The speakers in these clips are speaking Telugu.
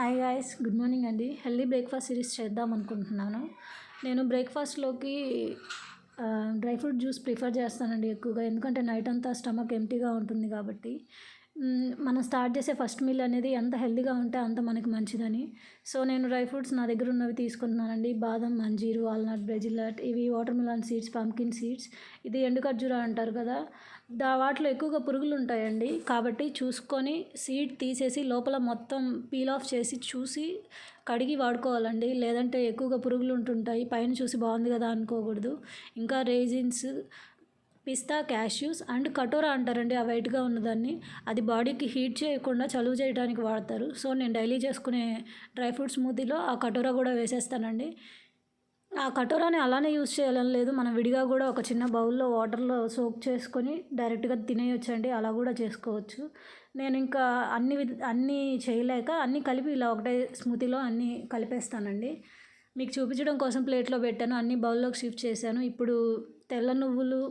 హాయ్ గాయస్ గుడ్ మార్నింగ్ అండి. హెల్దీ బ్రేక్ఫాస్ట్ సిరీస్ చేద్దాం అనుకుంటున్నాను. నేను బ్రేక్ఫాస్ట్లోకి డ్రై ఫ్రూట్ జ్యూస్ ప్రిఫర్ చేస్తానండి ఎక్కువగా. ఎందుకంటే నైట్ అంతా స్టమక్ ఎంటీగా ఉంటుంది కాబట్టి. మనం స్టార్ట్ చేసే ఫస్ట్ మీల్ అనేది ఎంత హెల్దీగా ఉంటే అంత మనకి మంచిదని. సో నేను డ్రై ఫ్రూట్స్ నా దగ్గర ఉన్నవి తీసుకుంటున్నానండి. బాదం అంజీరు వాల్నట్ బ్రెజిలట్ ఇవి watermelon seeds pumpkin seeds. ఇది ఎండు ఖర్జూరా అంటారు కదా. దా వాటిలో ఎక్కువగా పురుగులు ఉంటాయండి. కాబట్టి చూసుకొని సీడ్ తీసేసి లోపల మొత్తం పీల్ ఆఫ్ చేసి చూసి కడిగి వాడుకోవాలండి. లేదంటే ఎక్కువగా పురుగులు ఉంటుంటాయి. పైన చూసి బాగుంది కదా అనుకోకూడదు. ఇంకా రేజిన్స్ పిస్తా క్యాష్యూస్ అండ్ కటోరా అంటారండి ఆ వైట్గా ఉన్నదాన్ని. అది బాడీకి హీట్ చేయకుండా చలువ చేయడానికి వాడతారు. సో నేను డైలీ చేసుకునే డ్రై ఫ్రూట్ స్మూతీలో ఆ కటోరా కూడా వేసేస్తానండి. ఆ కటోరాని అలానే యూజ్ చేయాలని లేదు. మనం విడిగా కూడా ఒక చిన్న బౌల్లో వాటర్లో సోక్ చేసుకొని డైరెక్ట్గా తినేయొచ్చండి. అలా కూడా చేసుకోవచ్చు. నేను ఇంకా అన్ని విధ అన్నీ చేయలేక అన్నీ కలిపి ఇలా ఒకటే స్మూతీలో అన్నీ కలిపేస్తానండి. మీకు చూపించడం కోసం ప్లేట్లో పెట్టాను. అన్ని బౌల్లోకి షిఫ్ట్ చేశాను. ఇప్పుడు తెల్ల నువ్వులు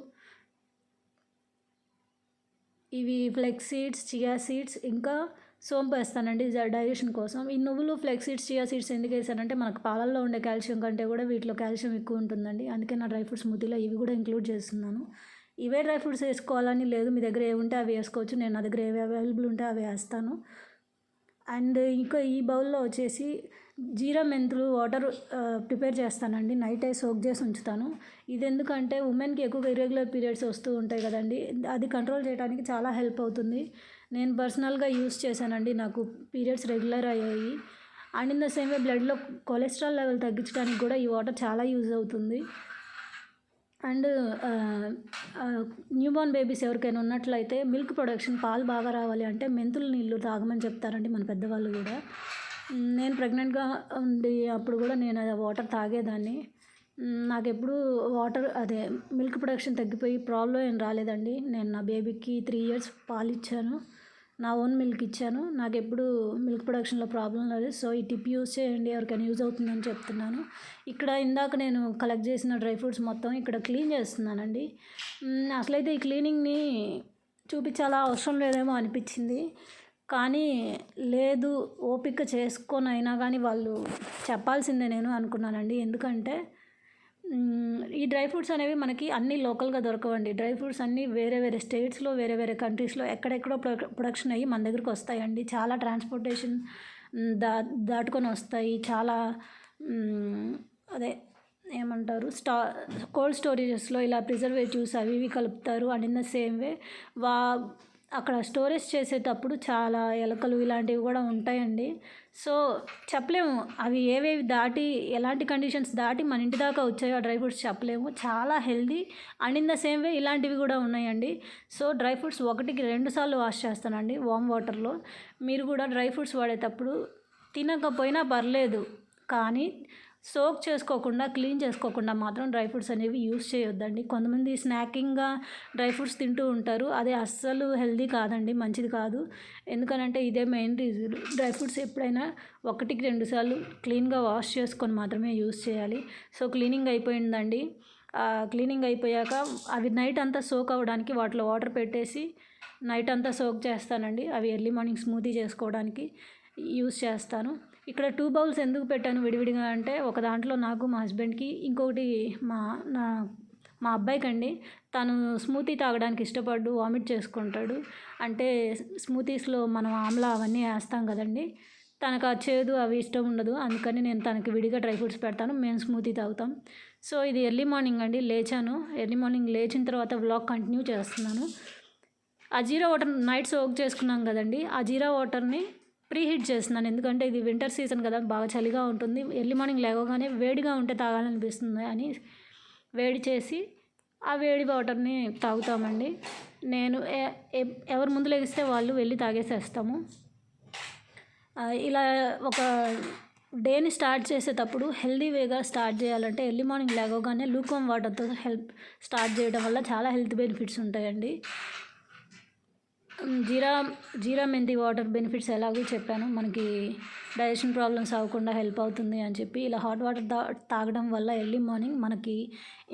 ఇవి ఫ్లెక్స్ సీడ్స్ చియా సీడ్స్ ఇంకా సోంపు వేస్తానండి డైజెషన్ కోసం. ఈ నువ్వులు ఫ్లెక్స్ సీడ్స్ చియా సీడ్స్ ఎందుకు వేసానంటే మనకు పాలల్లో ఉండే కాల్షియం కంటే కూడా వీటిలో కాల్షియం ఎక్కువ ఉంటుందండి. అందుకే నా డ్రై ఫ్రూట్స్ స్మూతీలో ఇవి కూడా ఇంక్లూడ్ చేస్తున్నాను. ఇవే డ్రై ఫ్రూట్స్ వేసుకోవాలని లేదు. మీ దగ్గర ఏవి ఉంటే అవి వేసుకోవచ్చు. నేను నా దగ్గర ఏవి అవైలబుల్ ఉంటే అవి వేస్తాను. అండ్ ఇంకా ఈ బౌల్లో వచ్చేసి జీరా మెంతులు వాటర్ ప్రిపేర్ చేస్తానండి. నైట్ అయి సోక్ చేసి ఉంచుతాను. ఇది ఎందుకంటే ఉమెన్కి ఎక్కువగా ఇర్రెగ్యులర్ పీరియడ్స్ వస్తూ ఉంటాయి కదండి. అది కంట్రోల్ చేయడానికి చాలా హెల్ప్ అవుతుంది. నేను పర్సనల్గా యూస్ చేశానండి. నాకు పీరియడ్స్ రెగ్యులర్ అయ్యాయి. And in the same way బ్లడ్లో కొలెస్ట్రాల్ లెవెల్ తగ్గించడానికి కూడా ఈ వాటర్ చాలా యూజ్ అవుతుంది. అండ్ న్యూబోర్న్ బేబీస్ ఎవరికైనా ఉన్నట్లయితే మిల్క్ ప్రొడక్షన్ పాలు బాగా రావాలి అంటే మెంతుల నీళ్ళు తాగమని చెప్తారండి మన పెద్దవాళ్ళు కూడా. నేను ప్రెగ్నెంట్గా ఉండి అప్పుడు కూడా నేను అది వాటర్ తాగేదాన్ని. నాకు ఎప్పుడు వాటర్ అదే మిల్క్ ప్రొడక్షన్ తగ్గిపోయి ప్రాబ్లం ఏం రాలేదండి. నేను నా బేబీకి త్రీ ఇయర్స్ పాలు ఇచ్చాను నా ఓన్ మిల్క్ ఇచ్చాను. నాకు ఎప్పుడు మిల్క్ ప్రొడక్షన్లో ప్రాబ్లం లేదు. సో ఈ టిప్ యూజ్ చేయండి. ఎవరికైనా యూజ్ అవుతుందని చెప్తున్నాను. ఇక్కడ ఇందాక నేను కలెక్ట్ చేసిన డ్రై ఫ్రూట్స్ మొత్తం ఇక్కడ క్లీన్ చేస్తున్నానండి. అసలైతే ఈ క్లీనింగ్ని చూపించాలా అవసరం లేదేమో అనిపించింది. కానీ లేదు ఓపిక చేసుకొని అయినా కానీ వాళ్ళు చెప్పాల్సిందే నేను అనుకున్నానండి. ఎందుకంటే ఈ డ్రై ఫ్రూట్స్ అనేవి మనకి అన్ని లోకల్గా దొరకవండి. డ్రై ఫ్రూట్స్ అన్నీ వేరే వేరే స్టేట్స్లో వేరే వేరే కంట్రీస్లో ఎక్కడెక్కడో ప్రొడక్షన్ అయ్యి మన దగ్గరికి వస్తాయండి. చాలా ట్రాన్స్పోర్టేషన్ దా దాటుకొని వస్తాయి. చాలా అదే ఏమంటారు స్టా కోల్డ్ స్టోరేజెస్లో ఇలా ప్రిజర్వేటివ్స్ అవి ఇవి కలుపుతారు. And in the same way వా అక్కడ స్టోరేజ్ చేసేటప్పుడు చాలా ఎలకలు ఇలాంటివి కూడా ఉంటాయండి. సో చెప్పలేము. అవి ఏవేవి దాటి ఎలాంటి కండిషన్స్ దాటి మన ఇంటి దాకా వచ్చాయో ఆ డ్రై ఫ్రూట్స్ చెప్పలేము. చాలా healthy and in the same way ఇలాంటివి కూడా ఉన్నాయండి. సో డ్రై ఫ్రూట్స్ ఒకటికి రెండు సార్లు వాష్ చేస్తానండి వామ్ వాటర్లో. మీరు కూడా డ్రై ఫ్రూట్స్ వాడేటప్పుడు తినకపోయినా పర్లేదు. కానీ సోక్ చేసుకోకుండా క్లీన్ చేసుకోకుండా మాత్రం డ్రై ఫ్రూట్స్ అనేవి యూస్ చేయొద్దండి. కొంతమంది స్నాకింగ్గా డ్రై ఫ్రూట్స్ తింటూ ఉంటారు. అదే అస్సలు హెల్దీ కాదండి మంచిది కాదు. ఎందుకనంటే ఇదే మెయిన్ రీజన్. డ్రై ఫ్రూట్స్ ఎప్పుడైనా ఒకటికి రెండు సార్లు క్లీన్గా వాష్ చేసుకొని మాత్రమే యూస్ చేయాలి. సో క్లీనింగ్ అయిపోయిందండి. క్లీనింగ్ అయిపోయాక అవి నైట్ అంతా సోక్ అవ్వడానికి వాటిలో వాటర్ పెట్టేసి నైట్ అంతా సోక్ చేస్తానండి. అవి ఎర్లీ మార్నింగ్ స్మూతీ చేసుకోవడానికి యూస్ చేస్తాను. ఇక్కడ టూ బౌల్స్ ఎందుకు పెట్టాను విడివిడిగా అంటే ఒక దాంట్లో నాకు మా హస్బెండ్కి ఇంకొకటి మా నా మా అబ్బాయికి అండి తను స్మూతీ తాగడానికి ఇష్టపడు వామిట్ చేసుకుంటాడు. అంటే స్మూతీస్లో మనం ఆమ్లా అవన్నీ వేస్తాం కదండి. తనకు ఆ చేదు అవి ఇష్టం ఉండదు. అందుకని నేను తనకి విడిగా డ్రై ఫ్రూట్స్ పెడతాను. మేము స్మూతీ తాగుతాం. సో ఇది ఎర్లీ మార్నింగ్ అండి. లేచాను. ఎర్లీ మార్నింగ్ లేచిన తర్వాత వ్లాగ్ కంటిన్యూ చేస్తున్నాను. ఆ జీరా వాటర్ నైట్ సోక్ చేసుకున్నాం కదండి. ఆ జీరా వాటర్ని ప్రీ హీట్ చేస్తున్నాను. ఎందుకంటే ఇది వింటర్ సీజన్ కదా బాగా చలిగా ఉంటుంది. ఎర్లీ మార్నింగ్ లేవగానే వేడిగా ఉంటే తాగాలనిపిస్తుంది అని వేడి చేసి ఆ వేడి వాటర్ని తాగుతామండి. నేను ఎవరు ముందు లెగిస్తే వాళ్ళు వెళ్ళి తాగేసేస్తాము. ఇలా ఒక డేని స్టార్ట్ చేసేటప్పుడు హెల్దీ వేగా స్టార్ట్ చేయాలంటే ఎర్లీ మార్నింగ్ లేవగానే లూకోమ్ వాటర్తో హెల్ప్ స్టార్ట్ చేయడం వల్ల చాలా హెల్త్ బెనిఫిట్స్ ఉంటాయండి. జీరా జీరా మెంతి వాటర్ బెనిఫిట్స్ ఎలాగో చెప్పాను. మనకి డైజెషన్ ప్రాబ్లమ్స్ అవ్వకుండా హెల్ప్ అవుతుంది అని చెప్పి ఇలా హాట్ వాటర్ తా తాగడం వల్ల ఎర్లీ మార్నింగ్ మనకి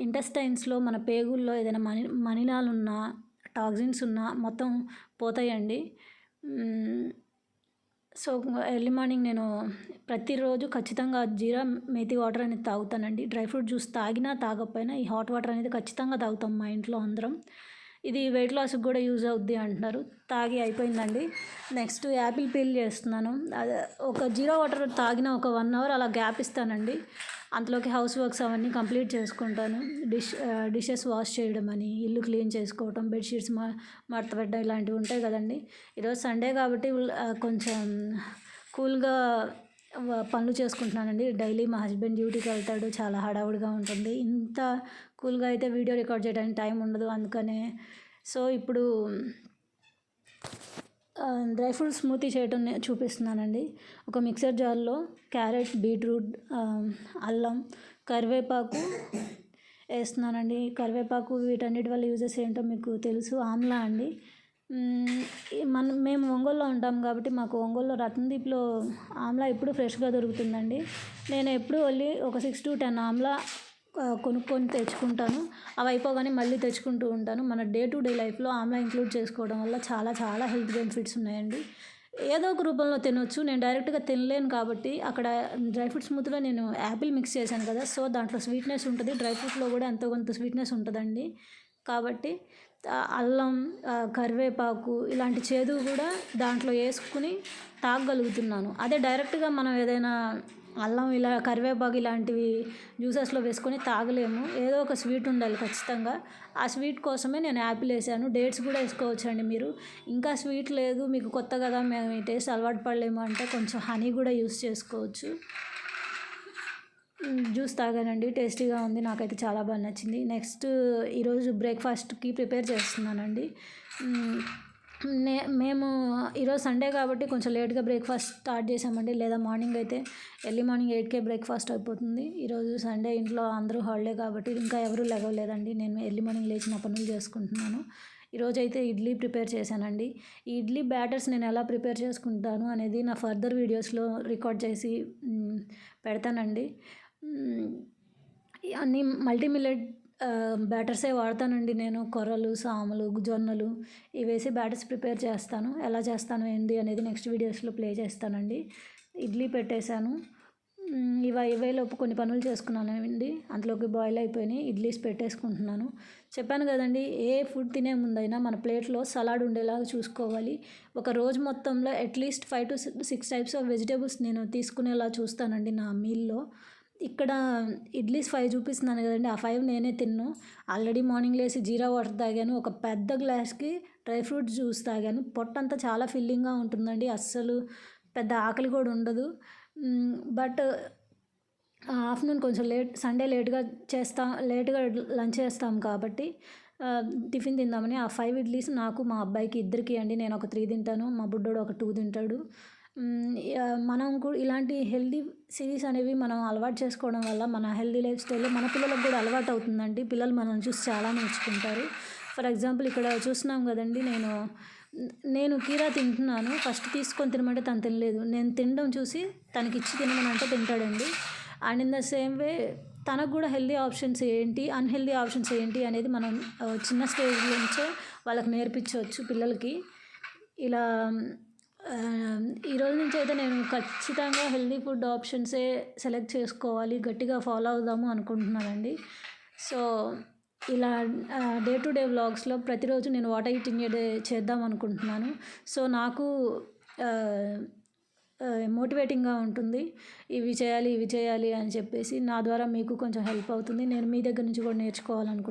ఇంటెస్టైన్స్లో మన పేగుల్లో ఏదైనా మని మనిలాలు ఉన్నా టాక్సిన్స్ ఉన్నా మొత్తం పోతాయండి. సో ఎర్లీ మార్నింగ్ నేను ప్రతిరోజు ఖచ్చితంగా జీరా మేతి వాటర్ అనేది తాగుతానండి. డ్రై ఫ్రూట్ జ్యూస్ తాగినా తాగకపోయినా ఈ హాట్ వాటర్ అనేది ఖచ్చితంగా తాగుతాం మా ఇంట్లో అందరం. ఇది వెయిట్ లాస్కి కూడా యూజ్ అవుద్ది అంటున్నారు. తాగి అయిపోయిందండి. నెక్స్ట్ యాపిల్ పీల్ చేస్తున్నాను. ఒక జీరో వాటర్ తాగిన ఒక వన్ అవర్ అలా గ్యాప్ ఇస్తానండి. అంతలోకి హౌస్ వర్క్స్ అవన్నీ కంప్లీట్ చేసుకుంటాను. డిష్ డిషెస్ వాష్ చేయడం అని ఇల్లు క్లీన్ చేసుకోవటం బెడ్షీట్స్ మా మడత పెట్టడం ఇలాంటివి ఉంటాయి కదండి. ఈరోజు సండే కాబట్టి కొంచెం కూల్గా పనులు చేసుకుంటున్నానండి. డైలీ మా హస్బెండ్ డ్యూటీకి వెళ్తాడు. చాలా హడావుడిగా ఉంటుంది. ఇంత కూల్గా అయితే వీడియో రికార్డ్ చేయడానికి టైం ఉండదు అందుకనే. సో ఇప్పుడు డ్రై ఫ్రూట్ స్మూతీ చేయటం చూపిస్తున్నానండి. ఒక మిక్సర్ జార్లో క్యారెట్ బీట్రూట్ అల్లం కరివేపాకు వేస్తున్నానండి. కరివేపాకు వీటన్నిటి వల్ల యూజెస్ ఏంటో మీకు తెలుసు. ఆమ్లా అండి. మన మేము ఒంగోలులో ఉంటాం కాబట్టి మాకు ఒంగోలులో రత్నదీప్లో ఆమ్లా ఎప్పుడు ఫ్రెష్గా దొరుకుతుందండి. నేను ఎప్పుడు వెళ్ళి ఒక సిక్స్ టు టెన్ ఆమ్లా కొనుక్కొని తెచ్చుకుంటాను. అవి అయిపోగానే మళ్ళీ తెచ్చుకుంటూ ఉంటాను. మన డే టు డే లైఫ్లో ఆమ్లా ఇంక్లూడ్ చేసుకోవడం వల్ల చాలా చాలా హెల్త్ బెనిఫిట్స్ ఉన్నాయండి. ఏదో ఒక రూపంలో తినొచ్చు. నేను డైరెక్ట్గా తినలేను కాబట్టి అక్కడ డ్రై ఫ్రూట్ స్మూత్లో నేను యాపిల్ మిక్స్ చేశాను కదా సో దాంట్లో స్వీట్నెస్ ఉంటుంది. డ్రై ఫ్రూట్లో కూడా ఎంతో కొంత స్వీట్నెస్ ఉంటుందండి. కాబట్టి అల్లం కరివేపాకు ఇలాంటి చేదు కూడా దాంట్లో వేసుకుని తాగగలుగుతున్నాను. అదే డైరెక్ట్గా మనం ఏదైనా అల్లం ఇలా కరివేపాకు ఇలాంటివి జ్యూసెస్లో వేసుకొని తాగలేము. ఏదో ఒక స్వీట్ ఉండాలి ఖచ్చితంగా. ఆ స్వీట్ కోసమే నేను యాపిల్ వేసాను. డేట్స్ కూడా వేసుకోవచ్చండి మీరు. ఇంకా స్వీట్ లేదు మీకు కొత్త కదా మేము ఈ టేస్ట్ అలవాటు పడలేము అంటే కొంచెం హనీ కూడా యూస్ చేసుకోవచ్చు. జ్యూస్ తాగానండి. టేస్టీగా ఉంది. నాకైతే చాలా బాగా నచ్చింది. నెక్స్ట్ ఈరోజు బ్రేక్ఫాస్ట్కి ప్రిపేర్ చేస్తున్నానండి. నే మేము ఈరోజు సండే కాబట్టి కొంచెం లేట్గా బ్రేక్ఫాస్ట్ స్టార్ట్ చేసామండి లేదా మార్నింగ్ అయితే ఎర్లీ మార్నింగ్ ఎయిట్కే బ్రేక్ఫాస్ట్ అయిపోతుంది. ఈరోజు సండే ఇంట్లో అందరూ హాలిడే కాబట్టి ఇంకా ఎవరూ లేవలేదండి. నేను ఎర్లీ మార్నింగ్ లేచిన పనులు చేసుకుంటున్నాను. ఈరోజు అయితే ఇడ్లీ ప్రిపేర్ చేశానండి. ఈ ఇడ్లీ బ్యాటర్స్ నేను ఎలా ప్రిపేర్ చేసుకుంటాను అనేది నా ఫర్దర్ వీడియోస్లో రికార్డ్ చేసి పెడతానండి. అన్నీ అన్ని బ్యాటర్సే వాడతానండి నేను. కొర్రలు సాములు జొన్నలు ఇవి వేసి బ్యాటర్స్ ప్రిపేర్ చేస్తాను. ఎలా చేస్తాను ఏంటి అనేది నెక్స్ట్ వీడియోస్లో ప్లే చేస్తానండి. ఇడ్లీ పెట్టేశాను. ఇవ ఇవేలోపు కొన్ని పనులు చేసుకున్నానండి. అందులోకి బాయిల్ అయిపోయినాయి. ఇడ్లీస్ పెట్టేసుకుంటున్నాను. చెప్పాను కదండి ఏ ఫుడ్ తినే ముందైనా మన ప్లేట్లో సలాడ్ ఉండేలాగా చూసుకోవాలి. ఒక రోజు మొత్తంలో at least five to six types of vegetables నేను తీసుకునేలా చూస్తానండి నా మీల్లో ఇక్కడ ఇడ్లీస్ ఫైవ్ చూపిస్తున్నాను కదండి ఆ ఫైవ్ నేనే తిన్నాను ఆల్రెడీ మార్నింగ్ లేసి జీరా వాటర్ తాగాను ఒక పెద్ద గ్లాస్కి డ్రై ఫ్రూట్ జ్యూస్ తాగాను. పొట్టంతా చాలా ఫిల్లింగ్గా ఉంటుందండి అస్సలు పెద్ద ఆకలి కూడా ఉండదు. బట్ ఆఫ్టర్నూన్ కొంచెం లేట్ సండే లేట్గా చేస్తాం లేట్గా లంచ్ చేస్తాం కాబట్టి టిఫిన్ తిందామని ఆ ఫైవ్ ఇడ్లీస్ నాకు మా అబ్బాయికి ఇద్దరికి అండి. నేను ఒక త్రీ తింటాను మా బుడ్డోడు ఒక టూ తింటాడు. మనం కూడా ఇలాంటి హెల్దీ సిరీస్ అనేవి మనం అలవాటు చేసుకోవడం వల్ల మన హెల్దీ లైఫ్ స్టైల్ మన పిల్లలకు కూడా అలవాటు అవుతుందండి. పిల్లలు మనం చూసి చాలా నేర్చుకుంటారు. ఫర్ ఎగ్జాంపుల్ ఇక్కడ చూస్తున్నాం కదండి నేను నేను కీరా తింటున్నాను. ఫస్ట్ తీసుకొని తినమంటే తను తినలేదు. నేను తినడం చూసి తనకి ఇచ్చి తినమని అంటే తింటాడండి. And in the same way తనకు కూడా హెల్దీ ఆప్షన్స్ ఏంటి అన్హెల్దీ ఆప్షన్స్ ఏంటి అనేది మనం చిన్న స్టేజ్ నుంచే వాళ్ళకి నేర్పించవచ్చు పిల్లలకి. ఇలా ఈరోజు ఈ రోజు నుంచి అయితే నేను ఖచ్చితంగా హెల్దీ ఫుడ్ ఆప్షన్సే సెలెక్ట్ చేసుకోవాలి గట్టిగా ఫాలో అవుదాము అనుకుంటున్నానండి. సో ఇలా డే టు డే వ్లాగ్స్లో ప్రతిరోజు నేను వాట్ ఈటింగ్ డే చేద్దాం అనుకుంటున్నాను. సో నాకు మోటివేటింగ్గా ఉంటుంది. ఇవి చేయాలి ఇవి చేయాలి అని చెప్పేసి నా ద్వారా మీకు కొంచెం హెల్ప్ అవుతుంది. నేను మీ దగ్గర నుంచి కూడా నేర్చుకోవాలనుకుంటున్నాను.